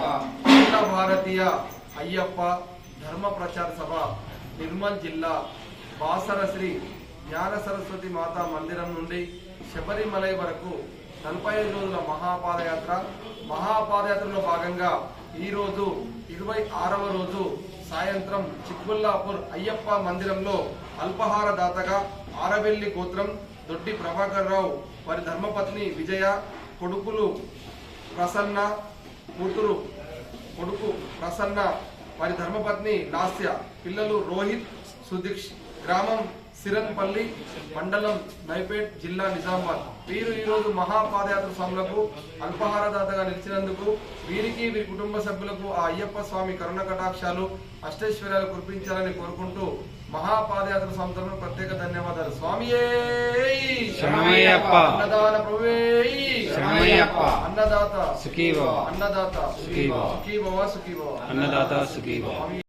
అఖిల భారతీయ అయ్యప్ప ధర్మ ప్రచార సభ నిర్మల్ జిల్లా బాసర శ్రీ జ్ఞాన సరస్వతి మాతా మందిరం నుండి శబరిమలై వరకు నలభై ఐదు రోజుల మహాపాదయాత్ర. మహాపాదయాత్రలో భాగంగా ఈ రోజు ఇరవై ఆరవ రోజు సాయంత్రం చిక్బుల్లాపూర్ అయ్యప్ప మందిరంలో అల్పహార దాతగా ఆరవెల్లి గోత్రం దొడ్డి ప్రభాకర్ రావు వారి ధర్మపత్ని విజయ కొడుకులు ప్రసన్న కూతురు కొడుకు ప్రసన్న వారి ధర్మపత్ని లాస్య పిల్లలు రోహిత్ సుదీక్ష్ గ్రామం సిరన్పల్లి మండలం నైపేట్ జిల్లా నిజామాబాద్. వీరు ఈ రోజు మహాపాదయాత్ర స్వాములకు అల్పహారదాతగా నిలిచినందుకు వీరికి వీరి కుటుంబ సభ్యులకు ఆ అయ్యప్ప స్వామి కరుణ కటాక్షాలు అష్టైశ్వర్యాలు కురిపించాలని కోరుకుంటూ మహాపాదయాత్ర తరపున ప్రత్యేక ధన్యవాదాలు. స్వామియే. అన్నదాన ప్రభువే! శరణమయ్యప్ప. అన్నదాత సుఖీ భవ. అన్నదాత సుఖీ భవ. సుఖీ భవ సుఖీ భవ అన్నదాత సుఖీ భవ. స్వామి